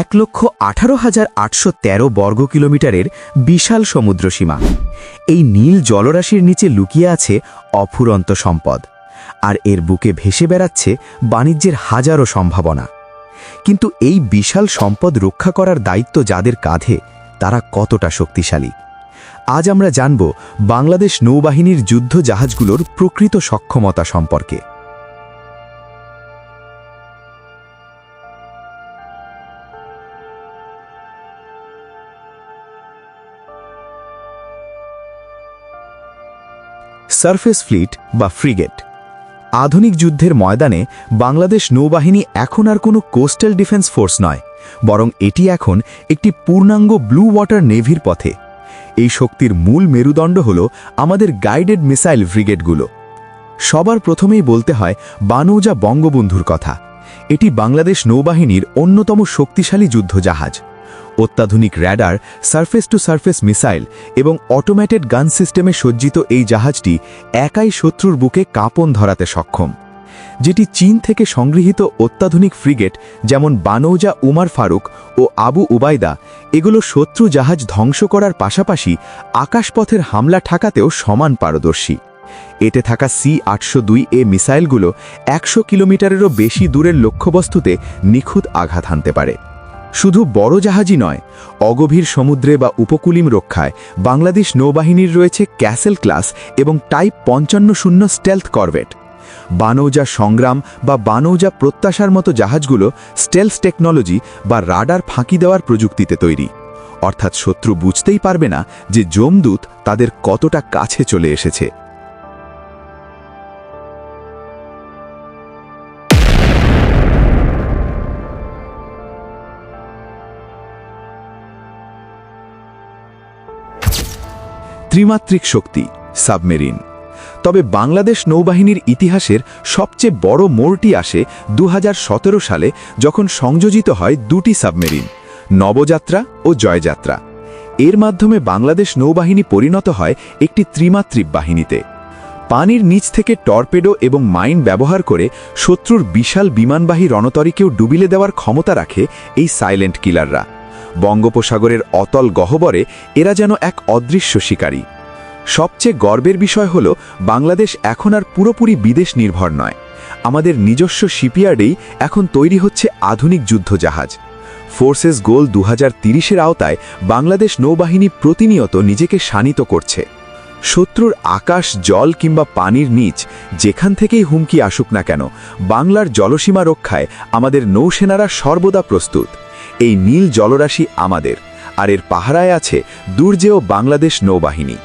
এক লক্ষ আঠারো হাজার আটশো তেরো বর্গ কিলোমিটারের বিশাল সমুদ্রসীমা এই নীল জলরাশির নিচে লুকিয়ে আছে অফুরন্ত সম্পদ, আর এর বুকে ভেসে বেড়াচ্ছে বাণিজ্যের হাজারো সম্ভাবনা। কিন্তু এই বিশাল সম্পদ রক্ষা করার দায়িত্ব যাদের কাঁধে, তারা কতটা শক্তিশালী? আজ আমরা জানব বাংলাদেশ নৌবাহিনীর যুদ্ধ জাহাজগুলোর প্রকৃত সক্ষমতা সম্পর্কে। সারফেস ফ্লিট বা ফ্রিগেট। আধুনিক যুদ্ধের ময়দানে বাংলাদেশ নৌবাহিনী এখন আর কোনো কোস্টাল ডিফেন্স ফোর্স নয়, বরং এটি এখন একটি পূর্ণাঙ্গ ব্লু ওয়াটার নেভির পথে। এই শক্তির মূল মেরুদণ্ড হল আমাদের গাইডেড মিসাইল ব্রিগেডগুলো সবার প্রথমেই বলতে হয় বানৌজা বঙ্গবন্ধুর কথা। এটি বাংলাদেশ নৌবাহিনীর অন্যতম শক্তিশালী যুদ্ধজাহাজ। অত্যাধুনিক radar, surface to surface missile এবং অটোমেটেড গান সিস্টেমে সজ্জিত এই জাহাজটি একাই শত্রুর বুকে কাঁপন ধরাতে সক্ষম, যেটি চীন থেকে সংগৃহীত অত্যাধুনিক ফ্রিগেট যেমন বানৌজা উমার ফারুক ও আবু উবায়দা, এগুলো শত্রু জাহাজ ধ্বংস করার পাশাপাশি আকাশপথের হামলা ঠেকাতেও সমান পারদর্শী। এতে থাকা সি আটশো দুই এ মিসাইলগুলো একশো কিলোমিটারেরও বেশি দূরের লক্ষ্যবস্তুতে নিখুঁত আঘাত হানতে পারে। শুধু বড় জাহাজই নয়, অগভীর সমুদ্রে বা উপকূলিম রক্ষায় বাংলাদেশ নৌবাহিনীর রয়েছে ক্যাসেল ক্লাস এবং টাইপ পঞ্চান্ন শূন্য স্টেলথ করভেট। বানৌজা সংগ্রাম বা বানৌজা প্রত্যাশার মতো জাহাজগুলো স্টেলস টেকনোলজি বা রাডার ফাঁকি দেওয়ার প্রযুক্তিতে তৈরি। অর্থাৎ শত্রু বুঝতেই পারবে না যে জমদূত তাদের কতটা কাছে চলে এসেছে। ত্রিমাত্রিক শক্তি, সাবমেরিন। তবে বাংলাদেশ নৌবাহিনীর ইতিহাসের সবচেয়ে বড় মোড়টি আসে দু হাজার সতেরো সালে যখন সংযোজিত হয় দুটি সাবমেরিন, নবযাত্রা ও জয়যাত্রা। এর মাধ্যমে বাংলাদেশ নৌবাহিনী পরিণত হয় একটি ত্রিমাত্রিক বাহিনীতে। পানির নিচ থেকে টর্পেডো এবং মাইন ব্যবহার করে শত্রুর বিশাল বিমানবাহী রণতরীকেও ডুবিলে দেওয়ার ক্ষমতা রাখে এই সাইলেন্ট কিলাররা। বঙ্গোপসাগরের অতল গহ্বরে এরা যেন এক অদৃশ্য শিকারী। সবচেয়ে গর্বের বিষয় হল, বাংলাদেশ এখন আর পুরোপুরি বিদেশ নির্ভর নয়। আমাদের নিজস্ব শিপইয়ার্ডেই এখন তৈরি হচ্ছে আধুনিক যুদ্ধজাহাজ। ফোর্সেস গোল দু হাজার আওতায় বাংলাদেশ নৌবাহিনী প্রতিনিয়ত নিজেকে শানিত করছে। শত্রুর আকাশ, জল কিংবা পানির নিচ, যেখান থেকেই হুমকি আসুক না কেন, বাংলার জলসীমা রক্ষায় আমাদের নৌসেনারা সর্বদা প্রস্তুত। এই নীল জলরাশি আমাদের আর এর পাহারায় আছে দুর্জেয় বাংলাদেশ নৌবাহিনী।